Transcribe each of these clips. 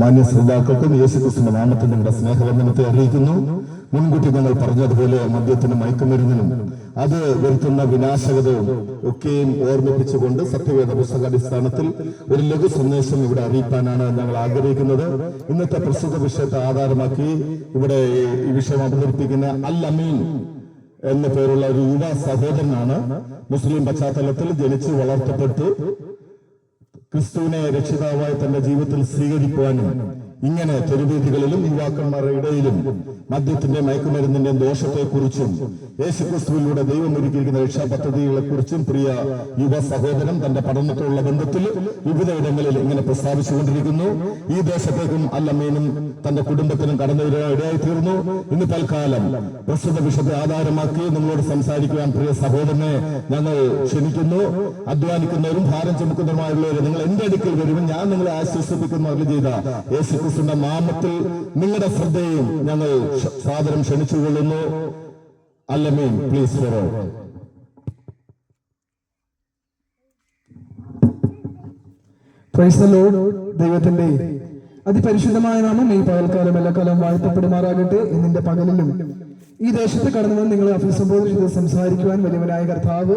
മാന്യ ശ്രോതാക്കൾക്കും യേശുക്രിസ്തുവിന്റെ നാമത്തിൽ നിങ്ങളുടെ സ്നേഹവന്ദനത്തെ അറിയിക്കുന്നു. മുൻകൂട്ടി ഞങ്ങൾ പറഞ്ഞതുപോലെ മദ്യത്തിനും മയക്കുമരുന്നിനും അത് വരുത്തുന്ന വിനാശകതയും ഒക്കെയും ഓർമ്മിപ്പിച്ചുകൊണ്ട് സത്യവേദ പുസ്തകാടിസ്ഥാനത്തിൽ ഒരു ലഘു സന്ദേശം ഇവിടെ അറിയിക്കാനാണ് ഞങ്ങൾ ആഗ്രഹിക്കുന്നത്. ഇന്നത്തെ പ്രസ്തുത വിഷയത്തെ ആധാരമാക്കി ഇവിടെ ഈ വിഷയം അവതരിപ്പിക്കുന്ന അൽ അമീൻ എന്ന പേരുള്ള ഒരു യുവ സഹോദരനാണ്. മുസ്ലിം പശ്ചാത്തലത്തിൽ ജനിച്ച് വളർത്തപ്പെട്ട് ക്രിസ്തുവിനെ രക്ഷിതാവായി തന്റെ ജീവിതത്തിൽ സ്വീകരിക്കുവാനും ഇങ്ങനെ തെരുവീതികളിലും യുവാക്കന്മാരുടെ ഇടയിലും മദ്യത്തിന്റെ മയക്കുമരുന്നിന്റെ ദോഷത്തെക്കുറിച്ചും യേശുക്രിസ്തുവിലൂടെ ദൈവം ഒരുക്കിയിരിക്കുന്ന രക്ഷാ പദ്ധതികളെ കുറിച്ചും പ്രിയ യുവ സഹോദരൻ തന്റെ പഠനത്തോടുള്ള ബന്ധത്തിൽ വിവിധ ഇടങ്ങളിൽ ഇങ്ങനെ പ്രസ്താവിച്ചുകൊണ്ടിരിക്കുന്നു. ഈ ദേശത്തേക്കും അല്ലമ്മേനും തന്റെ കുടുംബത്തിനും കടന്നു വരാൻ ഇടയായി തീർന്നു ഇന്ന് തൽക്കാലം പ്രസ്തുത വിഷയത്തെ ആധാരമാക്കി നിങ്ങളോട് സംസാരിക്കുവാൻ പ്രിയ സഹോദരനെ ഞങ്ങൾ ക്ഷണിക്കുന്നു. അധ്വാനിക്കുന്നവരും ഭാരം ചുമക്കുന്നവരുമായുള്ളവരെ നിങ്ങൾ എന്റെ അടുക്കൽ വരുമ്പോൾ ഞാൻ നിങ്ങളെ ആശ്വസിപ്പിക്കുന്നു. ചെയ്ത യേശു ക്രിസ്തുവിന്റെ നാമത്തിൽ നിങ്ങളുടെ ശ്രദ്ധയും ഞങ്ങൾ സാദരം ക്ഷണിച്ചുകൊള്ളുന്നു. അല്ലമീൻ പ്ലീസ് ഫോറോ ദൈവത്തിന്റെ അതിപരിശുദ്ധമായ നാമം ഈ പകൽക്കാലം എല്ലാ കാലം വാഴ്ത്തപ്പെടുമാറാകട്ടെ. എന്നിന്റെ പകലിലും ഈ ദേശത്ത് കടന്നു വന്ന് നിങ്ങളെ അഭിസംബോധന ചെയ്ത് സംസാരിക്കുവാൻ വലിയവനായ കർത്താവ്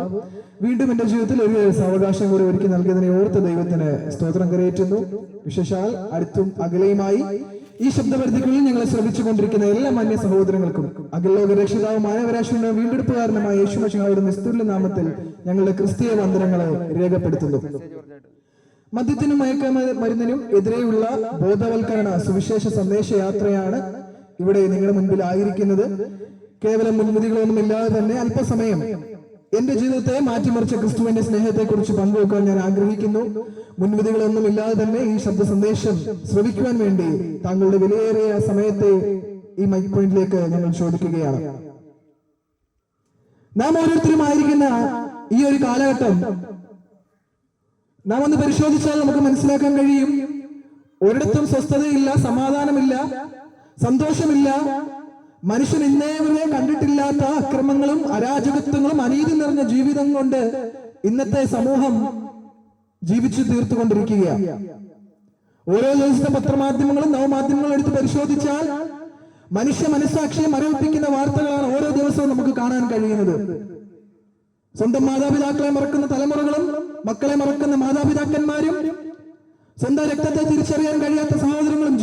വീണ്ടും എന്റെ ജീവിതത്തിൽ ഒരു സാവകാശം കൂടി ഒരുക്കി നൽകിയതിനെ ഓർത്ത് ദൈവത്തിന് സ്തോത്രം കരയേറ്റുന്നു. വിശേഷാൽ അടുത്തും അകലെയുമായി ഈ ശബ്ദപരിധികളിൽ ഞങ്ങളെ ശ്രമിച്ചുകൊണ്ടിരിക്കുന്ന എല്ലാ മാന്യ സഹോദരങ്ങൾക്കും അഖിലോക രക്ഷിതാവ് മാനവരാശിയുടെ വീണ്ടെടുപ്പുകാരനുമായ യേശുമശിഹായുടെ നിസ്തുല്യ നാമത്തിൽ ഞങ്ങളുടെ ക്രിസ്തീയ വന്ദനങ്ങളെ രേഖപ്പെടുത്തുന്നു. മദ്യത്തിനും മയക്ക മരുന്നിനും എതിരെയുള്ള ബോധവൽക്കരണ സുവിശേഷ സന്ദേശ യാത്രയാണ് ഇവിടെ നിങ്ങളുടെ മുൻപിൽ ആയിരിക്കുന്നത് കേവലം മുൻവിധികളൊന്നും ഇല്ലാതെ തന്നെ അല്പസമയം എന്റെ ജീവിതത്തെ മാറ്റിമറിച്ച ക്രിസ്തുവിന്റെ സ്നേഹത്തെ കുറിച്ച് പങ്കുവെക്കാൻ ഞാൻ ആഗ്രഹിക്കുന്നു. മുൻവിധികളൊന്നും ഇല്ലാതെ തന്നെ ഈ ശബ്ദ സന്ദേശം ശ്രവിക്കുവാൻ വേണ്ടി താങ്കളുടെ വിലയേറിയ സമയത്തെ ഈ മൈക്ക് പോയിന്റിലേക്ക് ഞങ്ങൾ ചോദിക്കുകയാണ്. നാം ഓരോരുത്തരും ആയിരിക്കുന്ന ഈ ഒരു കാലഘട്ടം നാം ഒന്ന് പരിശോധിച്ചാൽ നമുക്ക് മനസ്സിലാക്കാൻ കഴിയും. ഒരിടത്തും സ്വസ്ഥതയില്ല സമാധാനമില്ല. സന്തോഷമില്ല. മനുഷ്യൻ ഇന്നേ വരെ കണ്ടിട്ടില്ലാത്ത അക്രമങ്ങളും അരാജകത്വങ്ങളും അനീതി നിറഞ്ഞ ജീവിതം കൊണ്ട് ഇന്നത്തെ സമൂഹം ജീവിച്ചു തീർത്തുകൊണ്ടിരിക്കുകയാണ് ഓരോ ദിവസത്തെ പത്രമാധ്യമങ്ങളും നവമാധ്യമങ്ങളും എടുത്ത് പരിശോധിച്ചാൽ മനുഷ്യ മനസ്സാക്ഷിയെ മരവിപ്പിക്കുന്ന വാർത്തകളാണ് ഓരോ ദിവസവും നമുക്ക് കാണാൻ കഴിയുന്നത്. സ്വന്തം മാതാപിതാക്കളെ മറക്കുന്ന തലമുറകളും മക്കളെ മറക്കുന്ന മാതാപിതാക്കന്മാരും സ്വന്തം രക്തത്തെ തിരിച്ചറിയാൻ കഴിയാത്ത സഹോദരങ്ങളും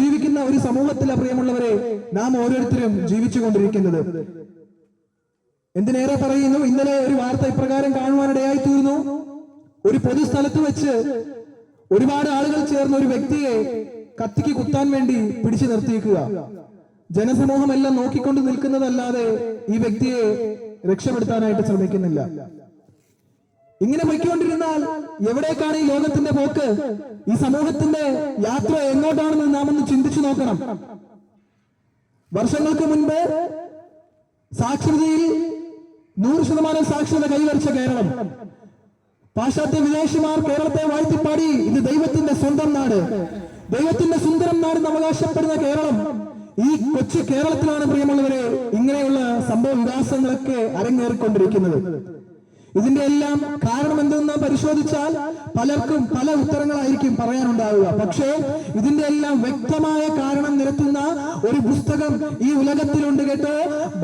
സമൂഹത്തിലെ പ്രിയമുള്ളവരെ നാം ഓരോരുത്തരും ജീവിച്ചു കൊണ്ടിരിക്കുന്നത്. എന്തിനേറെ പറയുന്നു? ഇന്നലെ ഒരു വാർത്ത ഇപ്രകാരം കാണുവാനിടയായി തീർന്നു. ഒരു പൊതുസ്ഥലത്ത് വെച്ച് ഒരുപാട് ആളുകൾ ചേർന്ന ഒരു വ്യക്തിയെ കത്തിക്ക് കുത്താൻ വേണ്ടി പിടിച്ചു നിർത്തിയിരിക്കുക ജനസമൂഹം എല്ലാം നോക്കിക്കൊണ്ട് നിൽക്കുന്നതല്ലാതെ ഈ വ്യക്തിയെ രക്ഷപ്പെടുത്താനായിട്ട് ശ്രമിക്കുന്നില്ല. ഇങ്ങനെ പൊയ്ക്കൊണ്ടിരുന്നാൽ എവിടേക്കാണ് ഈ ലോകത്തിന്റെ പോക്ക്? ഈ സമൂഹത്തിന്റെ യാത്ര എങ്ങോട്ടാണെന്ന് നാം ഒന്ന് ചിന്തിച്ചു നോക്കണം. വർഷങ്ങൾക്ക് മുൻപ് സാക്ഷരതയിൽ നൂറ് ശതമാനം സാക്ഷരത കൈവരിച്ച കേരളം. പാശ്ചാത്യ വിദേശിമാർ കേരളത്തെ വാഴ്ത്തിപ്പാടി ഇത് ദൈവത്തിന്റെ സ്വന്തം നാട്. ദൈവത്തിന്റെ സുന്ദരം നാട് എന്ന് അവകാശപ്പെടുന്ന കേരളം ഈ കൊച്ചു കേരളത്തിലാണ് പ്രിയമുള്ളവരെ ഇങ്ങനെയുള്ള സംഭവ വികാസങ്ങളൊക്കെ അരങ്ങേറിക്കൊണ്ടിരിക്കുന്നത്. ഇതിന്റെ എല്ലാം കാരണം എന്തെന്ന് പരിശോധിച്ചാൽ പലർക്കും പല ഉത്തരങ്ങളായിരിക്കും പറയാനുണ്ടാവുക. പക്ഷേ ഇതിന്റെ എല്ലാം വ്യക്തമായ കാരണം നിരത്തുന്ന ഒരു പുസ്തകം ഈ ഉലകത്തിലുണ്ട് കേട്ടോ.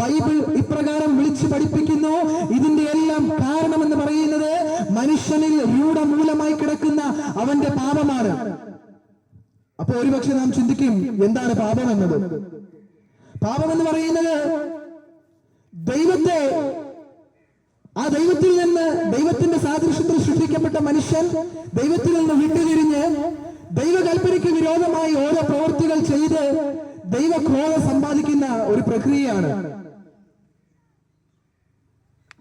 ബൈബിൾ ഇപ്രകാരം വിളിച്ചു പഠിപ്പിക്കുന്നു. ഇതിന്റെ എല്ലാം കാരണം എന്ന് പറയുന്നത് മനുഷ്യനിൽ രൂഢമൂലമായി കിടക്കുന്ന അവന്റെ പാപമാണ്. അപ്പൊ ഒരുപക്ഷെ നാം ചിന്തിക്കും എന്താണ് പാപം എന്നത് പാപം എന്ന് പറയുന്നത് ദൈവത്തെ ആ ദൈവത്തിൽ നിന്ന് ദൈവത്തിന്റെ സാദൃശ്യത്തിൽ സൃഷ്ടിക്കപ്പെട്ട മനുഷ്യൻ ദൈവത്തിൽ നിന്ന് വിട്ടുതിരിഞ്ഞ് ദൈവകൽപ്പനയ്ക്ക് വിരോധമായി ഓരോ പ്രവൃത്തികൾ ചെയ്ത് ദൈവക്രോധം സമ്പാദിക്കുന്ന ഒരു പ്രക്രിയയാണ്.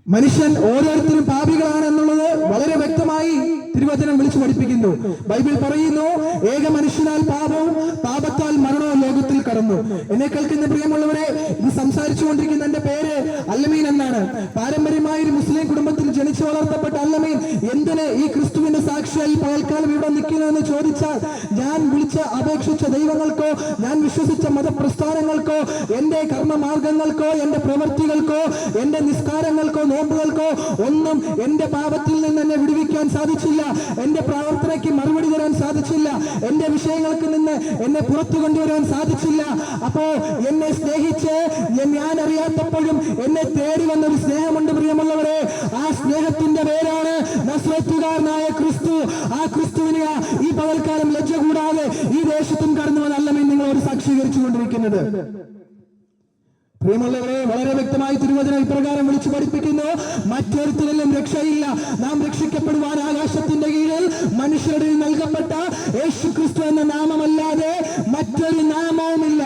മനുഷ്യൻ ഓരോരുത്തരും പാപികളാണ് എന്നുള്ളത് വളരെ വ്യക്തമായി തിരുവചനം വിളിച്ചു പഠിപ്പിക്കുന്നു. ബൈബിൾ പറയുന്നു ഏക മനുഷ്യനാൽ പാപവും പാപത്താൽ മരണവും ലോകത്തിൽ കടന്നു. എന്നെ കേൾക്കുന്ന പ്രിയമുള്ളവരെ ഇത് സംസാരിച്ചു കൊണ്ടിരിക്കുന്ന എന്റെ പേര് അല്ലമീൻ എന്നാണ്. പാരമ്പര്യമായ ഒരു മുസ്ലിം കുടുംബത്തിൽ ജനിച്ചു വളർത്തപ്പെട്ട അല്ലമീൻ എന്തിന് ഈ ക്രിസ്തുവിന്റെ സാക്ഷിയായി പകൽക്കാലം ഇവിടെ നിൽക്കുന്നു എന്ന് ചോദിച്ചാൽ ഞാൻ വിളിച്ച അപേക്ഷിച്ച ദൈവങ്ങൾക്കോ ഞാൻ വിശ്വസിച്ച മതപ്രസ്ഥാനങ്ങൾക്കോ എന്റെ കർമ്മമാർഗങ്ങൾക്കോ എന്റെ പ്രവൃത്തികൾക്കോ എന്റെ നിസ്കാരങ്ങൾക്കോ നോമ്പുകൾക്കോ ഒന്നും എന്റെ പാപത്തിൽ നിന്ന് എന്നെ വിടുവിക്കാൻ സാധിച്ചില്ല. എന്റെ പ്രാർത്ഥനയ്ക്ക് മറുപടി തരാൻ സാധിച്ചില്ല. എന്റെ വിഷയങ്ങൾക്ക് നിന്ന് എന്നെ പുറത്തു കൊണ്ടുവരാൻ സാധിച്ചില്ല. അപ്പോ എന്നെ സ്നേഹിച്ച് ഞാൻ അറിയാത്തപ്പോഴും എന്നെ തേടി വന്ന ഒരു സ്നേഹമുണ്ട് പ്രിയമുള്ളവരെ. ആ സ്നേഹത്തിന്റെ പേരാണ് നസ്രത്തുകാരനായ ക്രിസ്തു. ആ ക്രിസ്തുവിനെ ഈ പകൽക്കാലം ലജ്ജ കൂടാതെ ഈ ദേശത്തും കടന്നു വന്നല്ലമേ ഒരു സാക്ഷീകരിച്ചു കൊണ്ടിരിക്കുന്നത് പ്രിയമുള്ളവരെ വളരെ വ്യക്തമായി തിരുവചന ഇപ്രകാരം വിളിച്ചു പഠിപ്പിക്കുന്നു. മറ്റൊരുത്തിനും രക്ഷയില്ല. നാം രക്ഷിക്കപ്പെടുവാൻ ആകാശത്തിന്റെ കീഴിൽ മനുഷ്യരുടെ നൽകപ്പെട്ട യേശു ക്രിസ്തു എന്ന നാമമല്ലാതെ മറ്റൊരു നാമവുമില്ല.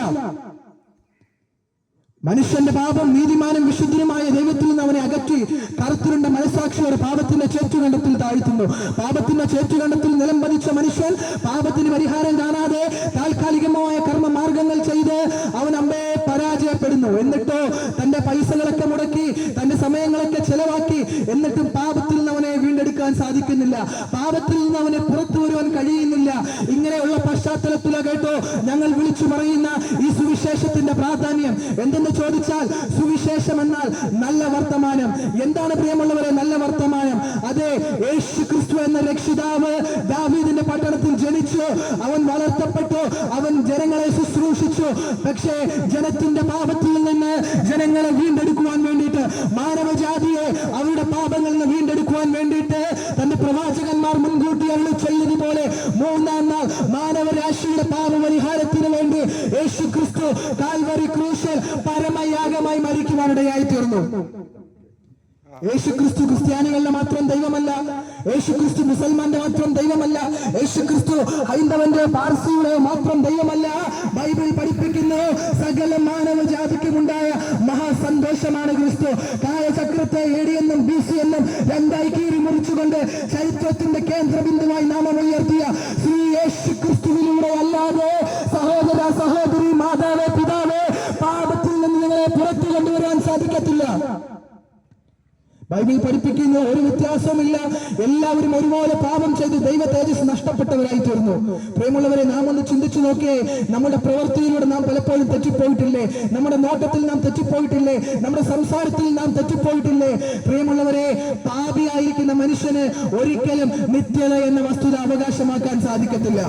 മനുഷ്യന്റെ പാപം നീതിമാനും വിശുദ്ധനുമായ ദൈവത്തിൽ നിന്ന് അവനെ അകറ്റി കറുത്തിരുണ്ട മനസാക്ഷിയോടെ പാപത്തിന്റെ ചേറ്റുകണ്ടത്തിൽ താഴ്ത്തുന്നു. പാപത്തിന്റെ ചേറ്റുകണ്ടത്തിൽ നിലം പതിച്ച മനുഷ്യൻ പാപത്തിന് പരിഹാരം കാണാതെ താൽക്കാലികമായ കർമ്മ മാർഗങ്ങൾ ചെയ്ത് അവൻ അമ്മയെ പരാജയപ്പെടുന്നു. എന്നിട്ട് തന്റെ പൈസകളൊക്കെ മുടക്കി തന്റെ സമയങ്ങളൊക്കെ ചെലവാക്കി എന്നിട്ടും പാപത്തിൽ നിന്ന് അവനെ വീണ്ടെടുക്കാൻ സാധിക്കുന്നില്ല. പാപത്തിൽ നിന്ന് അവനെ പുറത്തു വരുവാൻ കഴിയുന്നില്ല. ഇങ്ങനെയുള്ള പശ്ചാത്തലത്തിലോ കേട്ടോ ഞങ്ങൾ വിളിച്ചു പറയുന്ന ഈ സുവിശേഷത്തിന്റെ പ്രാധാന്യം. എന്തെന്ന് ചോദിച്ചാൽ സുവിശേഷം എന്നാൽ നല്ല വർത്തമാനം. എന്താണ് പ്രിയമുള്ളവരെ നല്ല വർത്തമാനം? അതെ യേശു ക്രിസ്തു എന്ന രക്ഷിതാവ് ദാവീദിന്റെ പട്ടണത്തിൽ ജനിച്ചു. അവൻ വളർത്തപ്പെട്ടു. അവൻ ജനങ്ങളെ ശുശ്രൂഷിച്ചു. പക്ഷേ ജനത്തിന്റെ പാപത്തിൽ നിന്ന് ജനങ്ങളെ വീണ്ടെടുക്കുവാൻ വേണ്ടിയിട്ട് മാനവജാതിയെ അവരുടെ പാപങ്ങളിൽ നിന്ന് വീണ്ടെടുക്കുവാൻ വേണ്ടിയിട്ട് തന്റെ പ്രവാചകന്മാർ മുൻകൂട്ടി അരുളി ചെയ്തതുപോലെ മൂന്നാം നാൾ മാനവരാശിയുടെ പാപപരിഹാരത്തിന് വേണ്ടി യേശു ക്രിസ്തു കാൽവരി ക്രൂശൽ പരമയാഗമായി മരിക്കുവാനിടയായി തീർന്നു യേശു ക്രിസ്തു ക്രിസ്ത്യാനികളുടെ മാത്രം ദൈവമല്ല. യേശു ക്രിസ്തു മുസൽമാന്റെ മാത്രം ദൈവമല്ല. യേശു ക്രിസ്തു ഹൈന്ദവന്റെ പാർസിയുടെ മാത്രം ദൈവമല്ല. സകല മാനവ ജാതിക്കുമുണ്ടായ മഹാസന്തോഷമാണ് ക്രിസ്തു. കാലചക്രത്തെ എ ഡി എന്നും ബി സി എന്നും രണ്ടായി കീറി മുറിച്ചുകൊണ്ട് ചരിത്രത്തിന്റെ കേന്ദ്രബിന്ദുവായി നാമം ഉയർത്തിയ ശ്രീ യേശു ബൈബിൾ പഠിപ്പിക്കുന്നു ഒരു വ്യത്യാസവുമില്ല. എല്ലാവരും ഒരുപോലെ പാപം ചെയ്ത് ദൈവ തേജസ് നഷ്ടപ്പെട്ടവരായി തീർന്നു. പ്രേമുള്ളവരെ നാം ഒന്ന് ചിന്തിച്ചു നോക്കിയേ. നമ്മുടെ പ്രവൃത്തിയിലൂടെ നാം പലപ്പോഴും തെറ്റിപ്പോയിട്ടില്ലേ? നമ്മുടെ നോട്ടത്തിൽ നാം തെറ്റിപ്പോയിട്ടില്ലേ? നമ്മുടെ സംസാരത്തിൽ നാം തെറ്റിപ്പോയിട്ടില്ലേ? പ്രിയമുള്ളവരെ പാപിയായിരിക്കുന്ന മനുഷ്യന് ഒരിക്കലും നിത്യത എന്ന വസ്തുത അവകാശമാക്കാൻ സാധിക്കത്തില്ല.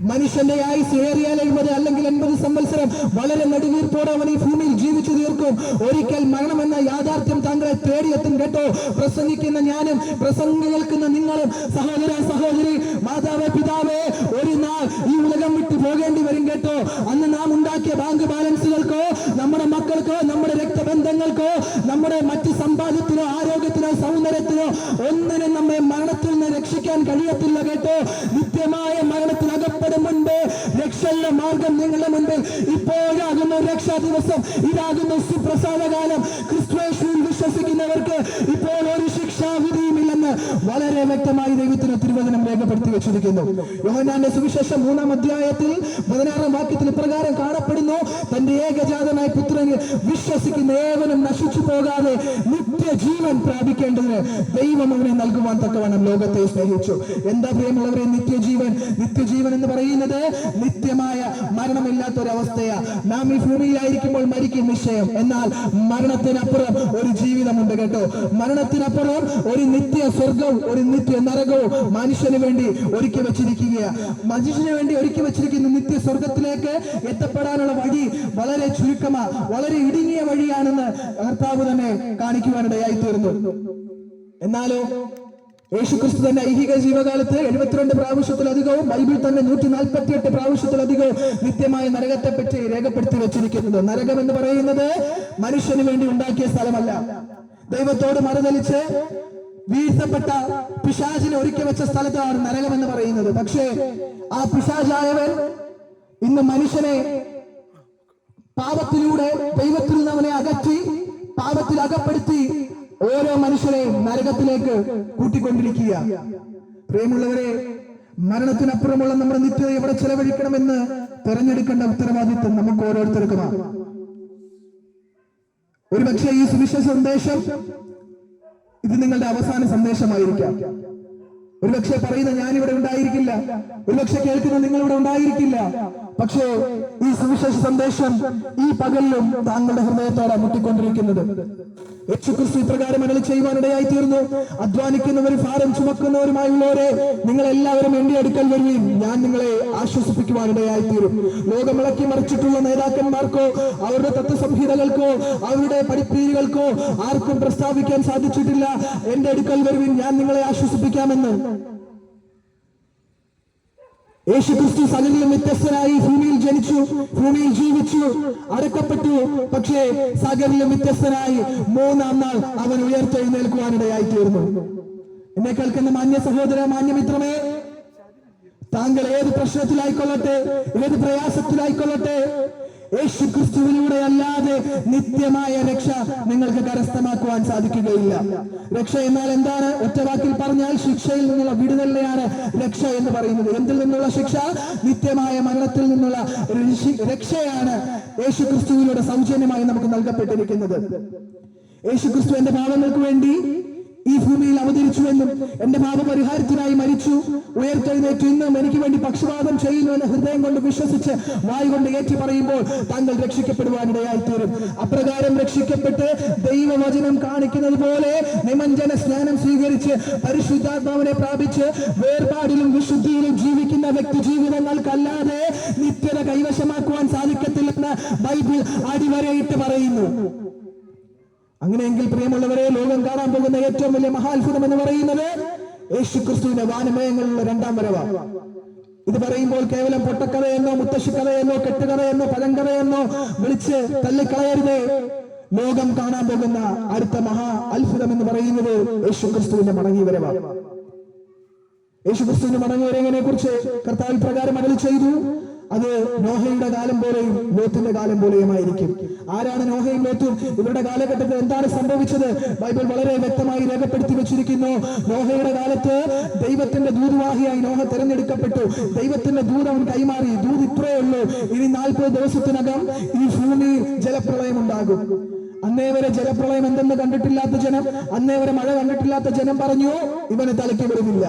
മനുഷ്യന്റെ ആയുസ് ഏറിയാൽ എഴുപത് അല്ലെങ്കിൽ എൺപത് സംവത്സരം വളരെ നടുവീർപ്പോടെ അവൻ ഈ ഭൂമിയിൽ ജീവിച്ചു തീർക്കും. ഒരിക്കൽ മരണമെന്ന യാഥാർത്ഥ്യം താങ്കളെ തേടിയെത്തും കേട്ടോ. പ്രസംഗിക്കുന്ന ഞാനും പ്രസംഗം കേൾക്കുന്ന നിങ്ങളും സഹോദര സഹോദരി മാതാവേ പിതാവേ ഒരു നാൾ ഈ ഉലകം വിട്ടു പോകേണ്ടി വരും കേട്ടോ. അന്ന് നാം ഉണ്ടാക്കിയ ബാങ്ക് ബാലൻസുകൾക്കോ നമ്മുടെ മക്കൾക്കോ നമ്മുടെ രക്തബന്ധങ്ങൾക്കോ നമ്മുടെ മറ്റ് സമ്പാദ്യത്തിനോ ആരോഗ്യത്തിനോ സൗന്ദര്യത്തിനോ ഒന്നിനും നമ്മെ മരണത്തിൽ നിന്ന് രക്ഷിക്കാൻ കഴിയത്തില്ല കേട്ടോ. നിത്യമായ മരണത്തിൽ അകപ്പെടും മുൻപ് രക്ഷയുടെ മാർഗം നിങ്ങളുടെ മുൻപിൽ ഇപ്പോഴാകുന്നു രക്ഷാ ദിവസം. ഇതാകുന്നു സുപ്രസാദകാലം. ക്രിസ്തുവേശുവിൽ വിശ്വസിക്കുന്നവർക്ക് ഇപ്പോൾ ഒരു ശിക്ഷാവിധിയുമില്ലെന്ന് വളരെ വ്യക്തമായി ദൈവത്തിന് തിരുവചനം രേഖപ്പെടുത്തി വെച്ചിരിക്കുന്നു. യോഹനാന്റെ സുവിശേഷം മൂന്നാം അധ്യായത്തിൽ പതിനാറാം വാക്യത്തിൽ ഇപ്രകാരം കാണപ്പെടുന്നു. തന്റെ ഏകജാതനായ പുത്രന് വിശ്വസിക്കുന്ന ഏവനും നശിച്ചു പോകാതെ നിത്യജീവൻ പ്രാപിക്കേണ്ടതിന് ദൈവം അവനെ നൽകുവാൻ തക്കവണ്ണം ലോകത്തെ സ്നേഹിച്ചു. എന്താ പ്രിയമുള്ളവരെ നിത്യജീവൻ? നിത്യജീവൻ എന്ന് പറയുന്നത് നിത്യമായ മരണമില്ലാത്ത ഒരു അവസ്ഥയാ നാം ഈ ഭൂമിയിലായിരിക്കുമ്പോൾ മരിക്കും നിശ്ചയം. എന്നാൽ മരണത്തിനപ്പുറം ഒരു ജീവിതമുണ്ട് കേട്ടോ. മരണത്തിനപ്പുറം ഒരു നിത്യ സ്വർഗവും ഒരു നിത്യ നരകവും മനുഷ്യന് വേണ്ടി ഒരുക്കി വെച്ചിരിക്കുകയാണ് മനുഷ്യന് വേണ്ടി ഒരുക്കി വെച്ചിരിക്കുന്ന നിത്യ സ്വർഗത്തിലേക്ക് എത്തപ്പെടാനുള്ള വഴി വളരെ ചുരുക്കമാ വളരെ ഇടുങ്ങിയ വഴിയാണെന്ന് കർത്താവ് തന്നെ കാണിക്കുവാനിടയായി തീർന്നു എന്നാലോ യേശുക്രിസ്തു തന്നെ ഐഹിക ജീവകാലത്ത് എഴുപത്തിരണ്ട് പ്രാവശ്യത്തിലധികവും ബൈബിൾ തന്നെ നൂറ്റി നാൽപ്പത്തി എട്ട് പ്രാവശ്യത്തിലധികവും നിത്യമായ നരകത്തെ പറ്റി രേഖപ്പെടുത്തി വെച്ചിരിക്കുന്നത്. നരകം എന്ന് പറയുന്നത് മനുഷ്യന് വേണ്ടി ഉണ്ടാക്കിയ സ്ഥലമല്ല. ദൈവത്തോട് മറുതലിച്ച് വീഴ്ത്തപ്പെട്ട പിശാചിനെ ഒരുക്കി വെച്ച സ്ഥലത്താണ് നരകം എന്ന് പറയുന്നത്. പക്ഷേ ആ പിശാചായവൻ ഇന്ന് മനുഷ്യനെ പാപത്തിലൂടെ ദൈവത്തിൽ നിന്ന് അവനെ അകറ്റി പാപത്തിൽ അകപ്പെടുത്തി ഓരോ മനുഷ്യരെ നരകത്തിലേക്ക് കൂട്ടിക്കൊണ്ടിരിക്കുക പ്രിയമുള്ളവരെ മരണത്തിനപ്പുറമുള്ള നമ്മുടെ നിത്യത എവിടെ ചെലവഴിക്കണമെന്ന് തെരഞ്ഞെടുക്കേണ്ട ഉത്തരവാദിത്വം നമുക്ക് ഓരോരുത്തർക്കുമാണ്. ഒരുപക്ഷെ ഈ സുവിശേഷ സന്ദേശം ഇത് നിങ്ങളുടെ അവസാന സന്ദേശമായിരിക്കാം. ഒരുപക്ഷെ പറയുന്ന ഞാനിവിടെ ഉണ്ടായിരിക്കില്ല. ഒരുപക്ഷെ കേൾക്കുന്ന നിങ്ങളിവിടെ ഉണ്ടായിരിക്കില്ല. പക്ഷേ ഈ സുവിശേഷ സന്ദേശം ഈ പകലിലും താങ്കളുടെ ഹൃദയത്തോടെ മുട്ടിക്കൊണ്ടിരിക്കുന്നത്. യേശുക്രിസ്തു ഇപ്രകാരം അനൽ ചെയ്യുവാനിടയായി തീർന്നു അധ്വാനിക്കുന്നവരും ഭാരം ചുമക്കുന്നവരുമായുള്ളവരെ നിങ്ങൾ എല്ലാവരും എന്റെ അടുക്കൽ വരുവീൻ. ഞാൻ നിങ്ങളെ ആശ്വസിപ്പിക്കുവാനിടയായി തീരും ലോകമിളക്കി മറിച്ചിട്ടുള്ള നേതാക്കന്മാർക്കോ അവരുടെ തത്വസംഹിതകൾക്കോ അവരുടെ പരിപ്രീതികൾക്കോ ആർക്കും പ്രസ്താവിക്കാൻ സാധിച്ചിട്ടില്ല. എന്റെ അടുക്കൽ വരുവിൻ. ഞാൻ നിങ്ങളെ ആശ്വസിപ്പിക്കാമെന്ന്. യേശു ക്രിസ്തു സകലിലും വ്യത്യസ്തനായി ഭൂമിയിൽ ജനിച്ചു ഭൂമിയിൽ ജീവിച്ചു അടക്കപ്പെട്ടു. പക്ഷേ സകലിലും വ്യത്യസ്തനായി മൂന്നാം നാൾ അവൻ ഉയർത്തെഴുന്നേൽക്കുവാനിടയായി തീർന്നു എന്നെ കേൾക്കുന്ന മാന്യ സഹോദര മാന്യമിത്രമേ താങ്കൾ ഏത് പ്രശ്നത്തിലായിക്കൊള്ളട്ടെ ഏത് പ്രയാസത്തിലായിക്കൊള്ളട്ടെ യേശു ക്രിസ്തുവിലൂടെ അല്ലാതെ നിത്യമായ രക്ഷ നിങ്ങൾക്ക് കരസ്ഥമാക്കുവാൻ സാധിക്കുകയില്ല. രക്ഷ എന്നാൽ എന്താണ്? ഒറ്റവാക്കിൽ പറഞ്ഞാൽ ശിക്ഷയിൽ നിന്നുള്ള വിടുതലിനെയാണ് രക്ഷ എന്ന് പറയുന്നത്. എന്തിൽ നിന്നുള്ള ശിക്ഷ? നിത്യമായ മരണത്തിൽ നിന്നുള്ള രക്ഷ- രക്ഷയാണ് യേശു ക്രിസ്തുവിലൂടെ സൗജന്യമായി നമുക്ക് നൽകപ്പെട്ടിരിക്കുന്നത്. യേശു ക്രിസ്തു എന്റെ പാവങ്ങൾക്ക് വേണ്ടി ഈ ഭൂമിയിൽ അവതരിച്ചുവെന്നും എന്റെ പാപപരിഹാരത്തിനായി മരിച്ചു ഉയർത്തെഴുന്നേറ്റ് ഇന്നും എനിക്ക് വേണ്ടി പക്ഷപാതം ചെയ്യുന്നുവെന്ന് ഹൃദയം കൊണ്ട് വിശ്വസിച്ച് വായു കൊണ്ട് ഏറ്റി പറയുമ്പോൾ താങ്കൾ രക്ഷിക്കപ്പെടുവാനിടയായി തീരും. അപ്രകാരം രക്ഷിക്കപ്പെട്ട് ദൈവവചനം കാണിക്കുന്നത് പോലെ നിമഞ്ജന സ്നാനം സ്വീകരിച്ച് പരിശുദ്ധാത്മാവിനെ പ്രാപിച്ച് വേർപാടിലും വിശുദ്ധിയിലും ജീവിക്കുന്ന വ്യക്തി ജീവിതങ്ങൾക്കല്ലാതെ നിത്യത കൈവശമാക്കുവാൻ സാധിക്കത്തില്ലെന്ന് ബൈബിൾ അടിവരയിട്ട് പറയുന്നു. അങ്ങനെയെങ്കിൽ പ്രിയമുള്ളവരെ ലോകം കാണാൻ പോകുന്ന ഏറ്റവും വലിയ മഹാത്ഭുതം എന്ന് പറയുന്നത് യേശു ക്രിസ്തുവിന്റെ വാനമയങ്ങളിലുള്ള രണ്ടാം വരവാണ് ഇത് പറയുമ്പോൾ കേവലം പൊട്ടക്കഥയെന്നോ മുത്തശ്ശിക്കഥയെന്നോ കെട്ടുകഥയെന്നോ പഴങ്കഥയെന്നോ വിളിച്ച് തള്ളിക്കളയരുത്. ലോകം കാണാൻ പോകുന്ന അടുത്ത മഹാ അത്ഭുതം എന്ന് പറയുന്നത് യേശു ക്രിസ്തുവിന്റെ മടങ്ങി വരവാണ് യേശു ക്രിസ്തുവിന്റെ മടങ്ങി വരവിനെ കുറിച്ച് കർത്താവ് പ്രകാരം അടൽ ചെയ്തു? അത് നോഹയുടെ കാലം പോലെയും ലോത്തിന്റെ കാലം പോലെയുമായിരിക്കും. ആരാണ് നോഹയും ലോത്തും? ഇവരുടെ കാലഘട്ടത്തിൽ എന്താണ് സംഭവിച്ചത്? ബൈബിൾ വളരെ വ്യക്തമായി രേഖപ്പെടുത്തി വെച്ചിരിക്കുന്നു. നോഹയുടെ കാലത്ത് ദൈവത്തിന്റെ ദൂതുവാഹിയായി നോഹ തിരഞ്ഞെടുക്കപ്പെട്ടു. ദൈവത്തിന്റെ ദൂത് കൈമാറി. ദൂത് ഇത്രയേ ഉള്ളൂ. ഇനി നാൽപ്പത് ദിവസത്തിനകം ഈ ഭൂമിയിൽ ജലപ്രളയം ഉണ്ടാകും. അന്നേ വരെ ജലപ്രളയം എന്തെന്ന് കണ്ടിട്ടില്ലാത്ത ജനം അന്നേ വരെ മഴ കണ്ടിട്ടില്ലാത്ത ജനം പറഞ്ഞു ഇവന് തലയ്ക്ക് വരുന്നില്ല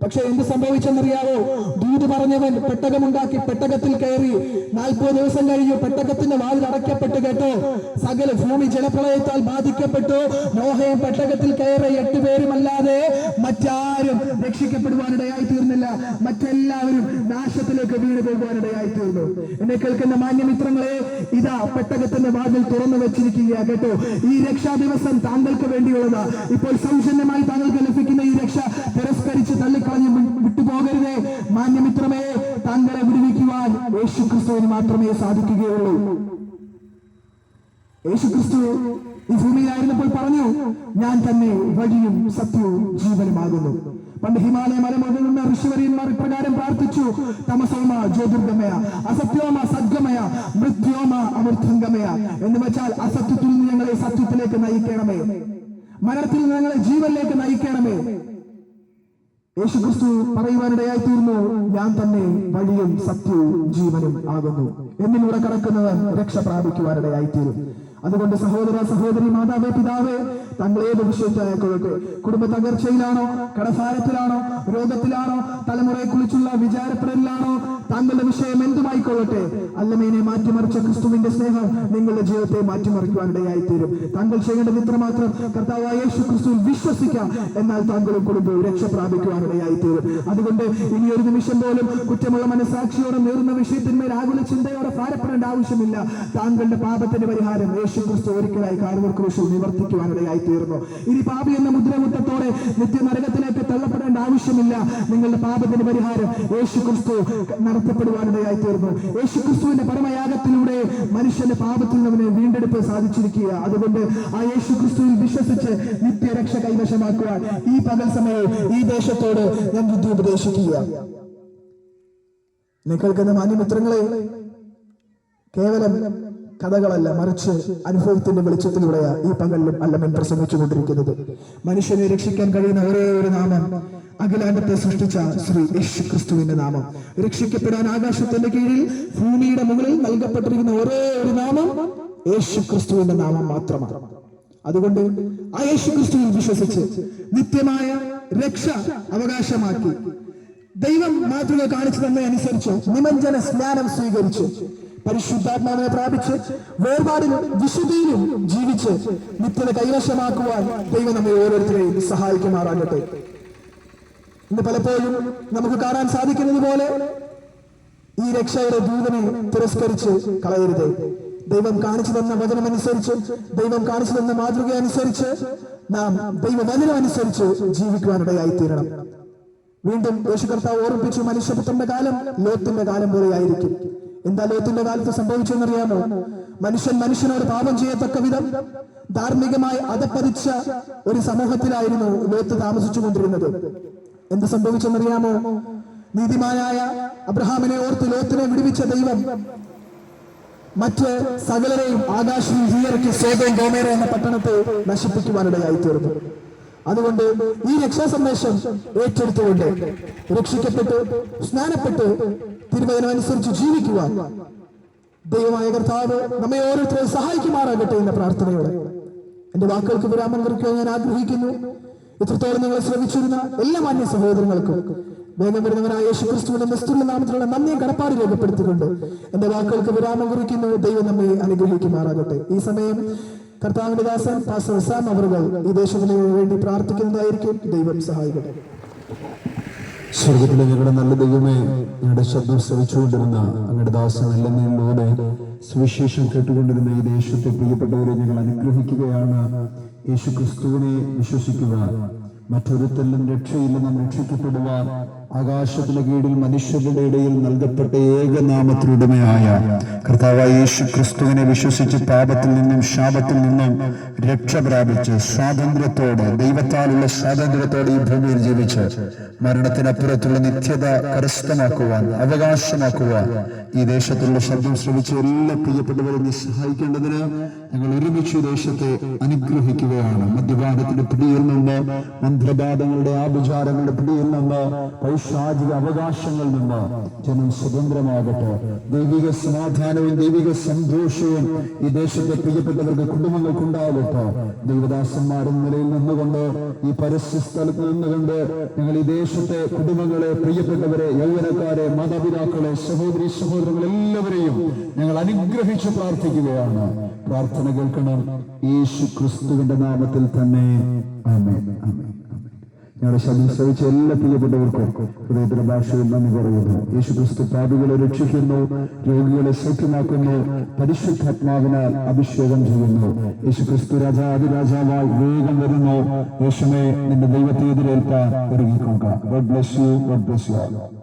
പക്ഷെ എന്ത് സംഭവിച്ചെന്നറിയാവോ? ദൂത് പറഞ്ഞവൻ പെട്ടകമുണ്ടാക്കി പെട്ടകത്തിൽ കയറി നാൽപ്പത് ദിവസം കഴിഞ്ഞു പെട്ടകത്തിന്റെ വാതിൽ അടയ്ക്കപ്പെട്ട് കേട്ടോ സകല ഭൂമി ജലപ്രളയത്താൽ ബാധിക്കപ്പെട്ടു. നോഹയും പെട്ടകത്തിൽ കയറി എട്ട് പേരും അല്ലാതെ മറ്റാരും രക്ഷിക്കപ്പെടുവാനിടയായി തീർന്നില്ല. മറ്റെല്ലാവരും നാശത്തിലേക്ക് വീണ് പോകുവാനിടയായി തീർന്നു. എന്നെ കേൾക്കുന്ന മാന്യമിത്രങ്ങളെ ഇതാ പെട്ടകത്തിന്റെ വാതിൽ തുറന്നു വെച്ചിരിക്കുക കേട്ടോ ഈ രക്ഷാ ദിവസം താങ്കൾക്ക് വേണ്ടിയുള്ളത്. ഇപ്പോൾ സൗജന്യമായി താങ്കൾക്ക് ലഭിക്കുന്ന ഈ രക്ഷ തിരസ്കരിച്ച് തള്ളിക്കളഞ്ഞ് വിട്ടുപോകരുതേ. മാന്യമിത്രമേ താങ്കളെ വിടുവിക്കുവാൻ യേശു ക്രിസ്തുവിന് മാത്രമേ സാധിക്കുകയുള്ളൂ. യേശു ക്രിസ്തു ഈ ഭൂമിയിലായിരുന്നപ്പോൾ പറഞ്ഞു ഞാൻ തന്നെ വഴിയും സത്യവും ജീവനുമാകുന്നു. പണ്ട് ഹിമാലയ മലമുകളിൽ നിന്ന് ഋഷിവര്യന്മാർ ഇപ്രകാരം പ്രാർത്ഥിച്ചു. തമസോമ ജ്യോതിർഗമയ അസത്യോമ സദ്ഗമയ മൃത്യോമ അമൃതംഗമയ. എന്ന് വെച്ചാൽ അസത്യത്തിൽ നിന്ന് ഞങ്ങളെ സത്യത്തിലേക്ക് നയിക്കണമേ. മരണത്തിൽ നിന്ന് ഞങ്ങളെ ജീവനിലേക്ക് നയിക്കണമേ. യേശു ക്രിസ്തു പറയുവാനിടയായി തീർന്നു. ഞാൻ തന്നെ വഴിയും സത്യവും ജീവനും ആകുന്നു. എന്നിലൂടെ കടക്കുന്നവൻ രക്ഷ പ്രാപിക്കുവാനിടയായി തീരും. അതുകൊണ്ട് സഹോദര സഹോദരി മാതാവേ പിതാവേ തങ്ങൾ ഏത് വിഷയത്തിലായിക്കൊള്ളട്ടെ? കുടുംബ തകർച്ചയിലാണോ? കടഭാരത്തിലാണോ രോഗത്തിലാണോ? തലമുറയെ കുറിച്ചുള്ള വിചാരപ്പെടലിലാണോ? താങ്കളുടെ വിഷയം എന്തുമായിക്കൊള്ളട്ടെ? അല്ലമേനെ മാറ്റിമറിച്ച ക്രിസ്തുവിന്റെ സ്നേഹം നിങ്ങളുടെ ജീവിതത്തെ മാറ്റിമറിക്കുവാനിടയായി തീരും താങ്കൾ ചെയ്യേണ്ടത് ഇത്രമാത്രം കർത്താവായ യേശു ക്രിസ്തുവിൽ വിശ്വസിക്കാം. എന്നാൽ താങ്കളും കുടുംബവും രക്ഷ പ്രാപിക്കുവാനിടയായി തീരും അതുകൊണ്ട് ഇനി ഒരു നിമിഷം പോലും കുറ്റമുള്ള മനസാക്ഷിയോടെ നേർന്ന വിഷയത്തിന്മേൽ ആകുല ചിന്തയോടെ ഭാരപ്പെടേണ്ട ആവശ്യമില്ല. താങ്കളുടെ പാപത്തിന്റെ പരിഹാരം യേശു ക്രിസ്തു ഒരിക്കലായി ക്രൂശിൽ നിവർത്തിക്കുവാനിടയായി തീർന്നു ഇനി പാപി എന്ന മുദ്രമുട്ടത്തോടെ നിത്യനരകത്തിലേക്ക് തള്ളപ്പെടേണ്ട ആവശ്യമില്ല. നിങ്ങളുടെ പാപത്തിന് പരിഹാരം യേശു ക്രിസ്തു നടത്തപ്പെടുവാനിടയായി തീർന്നു യേശു ക്രിസ്തുവിന്റെ പരമയാഗത്തിലൂടെ മനുഷ്യന്റെ പാപത്തിൽ നിന്ന് അവനെ വീണ്ടെടുപ്പ് സാധിച്ചിരിക്കുക. അതുകൊണ്ട് ആ യേശു ക്രിസ്തുവിൽ വിശ്വസിച്ച് നിത്യരക്ഷ കൈവശമാക്കുവാൻ ഈ പകൽ സമയവും ഈ ദേശത്തോട് ഞാൻ ബുദ്ധി ഉപദേശിക്കുക നിങ്ങൾക്കെന്ന മാന്യമിത്രങ്ങളെ കേവലം കഥകളല്ല മറിച്ച് അനുഭവത്തിന്റെ വെളിച്ചത്തിലൂടെയാ ഈ പകലിലും അല്ലമൻ പ്രസംഗിച്ചുകൊണ്ടിരിക്കുന്നത്. മനുഷ്യനെ രക്ഷിക്കാൻ കഴിയുന്ന ഒരേ ഒരു നാമം അഖിലാണ്ടത്തെ സൃഷ്ടിച്ച ശ്രീ യേശു ക്രിസ്തുവിന്റെ നാമം. രക്ഷിക്കപ്പെടാൻ ആകാശത്തിന്റെ കീഴിൽ ഭൂമിയുടെ മുകളിൽ നൽകപ്പെട്ടിരിക്കുന്ന ഒരേ ഒരു നാമം യേശു ക്രിസ്തുവിന്റെ നാമം മാത്രമാണ്. അതുകൊണ്ട് ആ യേശു ക്രിസ്തുവിൽ വിശ്വസിച്ച് നിത്യമായ രക്ഷ അവകാശമാക്കി ദൈവം മാതൃക കാണിച്ചു തന്നെ അനുസരിച്ച് നിമഞ്ജന സ്നാനം സ്വീകരിച്ചു പരിശുദ്ധാത്മാവിനെ പ്രാപിച്ച് വേർപാടിലും വിശുദ്ധിയിലും ജീവിച്ച് നിത്യത കൈവശമാക്കുവാൻ ദൈവം നമ്മെ ഓരോരുത്തരെയും സഹായിക്കുമാറാകട്ടെ. ഇന്ന് പലപ്പോഴും നമുക്ക് കാണാൻ സാധിക്കുന്നത് പോലെ ഈ രക്ഷയുടെ ദൂതനെ തിരസ്കരിച്ച് കളയരുത്. ദൈവം കാണിച്ചു തന്ന വചനമനുസരിച്ച് ദൈവം കാണിച്ചു തന്ന മാതൃക അനുസരിച്ച് നാം ദൈവവചനം അനുസരിച്ച് ജീവിക്കുവാനിടയായി തീരണം വീണ്ടും യേശു കർത്താവ് ഓർമ്മിപ്പിച്ചു മനുഷ്യപുത്രന്റെ കാലം ലോത്തിന്റെ കാലം പോലെയായിരിക്കും. എന്താ ലോകത്തിന്റെ കാലത്ത് സംഭവിച്ചെന്നറിയാമോ? മനുഷ്യൻ മനുഷ്യനോട് പാപം ചെയ്യത്തക്ക വിധം ധാർമ്മികമായി അതപ്പതിച്ച ഒരു സമൂഹത്തിലായിരുന്നു ലോത്ത് താമസിച്ചു കൊണ്ടിരുന്നത് എന്ത് സംഭവിച്ചെന്നറിയാമോ? നീതിമാനായ അബ്രഹാമിനെ ഓർത്ത് ലോത്തിനെ വിടുവിച്ച ദൈവം മറ്റ് സകലരെയും ആകാശം ഹീയർക്ക് സോതവും ഗോമേര എന്ന പട്ടണത്തെ നശിപ്പിക്കുവാനിടയായി തീർന്നു അതുകൊണ്ട് ഈ രക്ഷാ സന്ദേശം ഏറ്റെടുത്തുകൊണ്ട് രക്ഷിക്കപ്പെട്ട് സ്നാനപ്പെട്ട് തിരുവചനമനുസരിച്ച് ജീവിക്കുവാൻ ദൈവമായ കർത്താവ് നമ്മെ ഓരോരുത്തരെയും സഹായിക്കുമാറാകട്ടെ എന്ന പ്രാർത്ഥനയോടെ എന്റെ വാക്കുകൾക്ക് വിരാമം കുറിക്കാൻ ഞാൻ ആഗ്രഹിക്കുന്നു. ഇത്രത്തോളം നിങ്ങളെ ശ്രമിച്ചിരുന്ന എല്ലാ മാന്യ സഹോദരങ്ങൾക്കും വേഗം വരുന്നവനായ യേശു ക്രിസ്തുവിന്റെ നിസ്തുല നാമത്തിലുള്ള നന്ദിയും കടപ്പാട് രേഖപ്പെടുത്തിക്കൊണ്ട് എന്റെ വാക്കുകൾക്ക് വിരാമം കുറിക്കുന്നു. ദൈവം നമ്മെ അനുഗ്രഹിക്കുമാറാകട്ടെ. ഈ സമയം കർത്താവിന്റെ ദാസൻ പാസ്റ്റർ സാം അവറുകൾ ഈ ദേശത്തിന് വേണ്ടി പ്രാർത്ഥിക്കുന്നതായിരിക്കും. ദൈവം സഹായിക്കട്ടെ. സ്വർഗത്തിലെ ഞങ്ങളുടെ നല്ല ദൈവമേ ഞങ്ങളുടെ ശബ്ദം ശ്രവിച്ചുകൊണ്ടിരുന്ന അങ്ങയുടെ ദാസൻ എല്ലെന്നതിലൂടെ സുവിശേഷം കേട്ടുകൊണ്ടിരുന്ന ഈ ദേശത്തെ പ്രിയപ്പെട്ടവരെ ഞങ്ങൾ അനുഗ്രഹിക്കുകയാണ്. യേശു ക്രിസ്തുവിനെ വിശ്വസിക്കുക മറ്റൊരുത്തല്ലും രക്ഷയില്ലെന്നും രക്ഷിക്കപ്പെടുവാൻ ആകാശത്തിന് കീഴിൽ മനുഷ്യരുടെ ഇടയിൽ നൽകപ്പെട്ട ഏകനാമത്തിനുടമയായ കർത്താവായ യേശു ക്രിസ്തുവിനെ വിശ്വസിച്ച് പാപത്തിൽ നിന്നും ശാപത്തിൽ നിന്നും രക്ഷ പ്രാപിച്ച് സ്വാതന്ത്ര്യത്തോടെ ദൈവത്താലുള്ള സ്വാതന്ത്ര്യത്തോടെ ഈ ഭൂമിയിൽ ജീവിച്ച് മരണത്തിനപ്പുറത്തുള്ള നിത്യത കരസ്ഥമാക്കുവാൻ അവകാശമാക്കുവാൻ ഈ ദേശത്തുള്ള ശബ്ദം ശ്രമിച്ച എല്ലാ പ്രിയപ്പെട്ടവരെ സഹായിക്കേണ്ടതിന് ഞങ്ങൾ ഒരുമിച്ച് ദേശത്തെ അനുഗ്രഹിക്കുകയാണ്. മദ്യപാനത്തിന്റെ പിടിയിൽ നിന്ന് മന്ത്രപാദങ്ങളുടെ ആഭിചാരങ്ങളുടെ പിടിയിൽ നിന്ന് പൈശാചിക അവകാശങ്ങളിൽ നിന്ന് ജനം സ്വതന്ത്രമാകട്ടെ. ദൈവിക സമാധാനവും ദൈവിക സന്തോഷവും ഈ ദേശത്തെ പ്രിയപ്പെട്ടവർക്ക് കുടുംബങ്ങൾക്കുണ്ടാകട്ടെ. ദൈവദാസന്മാരെന്ന നിലയിൽ നിന്നുകൊണ്ട് ഈ പരസ്യ സ്ഥലത്ത് നിന്നുകൊണ്ട് ഞങ്ങൾ ഈ ദേശത്തെ കുടുംബങ്ങളെ പ്രിയപ്പെട്ടവരെ യൗവനക്കാരെ മാതാപിതാക്കളെ സഹോദരി സഹോദരങ്ങൾ എല്ലാവരെയും ഞങ്ങൾ അനുഗ്രഹിച്ചു പ്രാർത്ഥിക്കുകയാണ്. പ്രാർത്ഥന കേൾക്കണം. യേശു ക്രിസ്തുവിന്റെ നാമത്തിൽ തന്നെ. ആമേൻ. ആമേൻ. ഞങ്ങളുടെ ശബ്ദം എല്ലാ പ്രിയപ്പെട്ടവർക്കും ഹൃദയത്തിന്റെ ഭാഷയിൽ നന്ദി പറയുന്നു. യേശു ക്രിസ്തു പാപികളെ രക്ഷിക്കുന്നു രോഗികളെ സൗഖ്യമാക്കുന്നു പരിശുദ്ധാത്മാവിനാൽ അഭിഷേകം ചെയ്യുന്നു. യേശു ക്രിസ്തു രാജാതിരാജാവായി വേഗം വരുന്നു. യേശുമേ നിന്റെ ദൈവത്തെ എതിരേൽക്കാൻ ഒരുങ്ങിക്കൊള്ളുക. God bless you God bless you